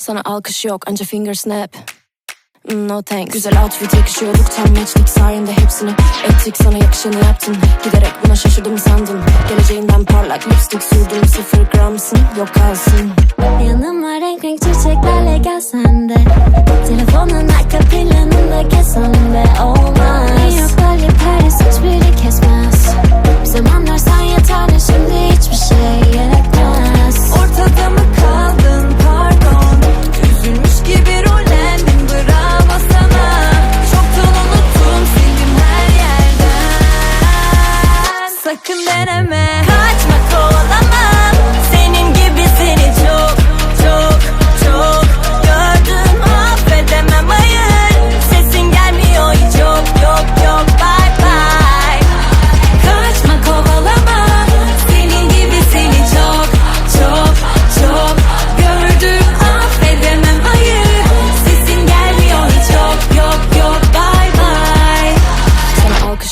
Sana alkış yok anca finger snap. Mm, No thanks. Güzel outfit yakışıyorduk tam matchlik sayende hepsini Ettik. Sana yakışanı yaptın Giderek buna şaşırdım sandım Geleceğinden parlak lipstick sürdüm Sıfır gramsın yok kalsın. Yanıma renk renk çiçeklerle gelsen de Telefonun arka recommend a man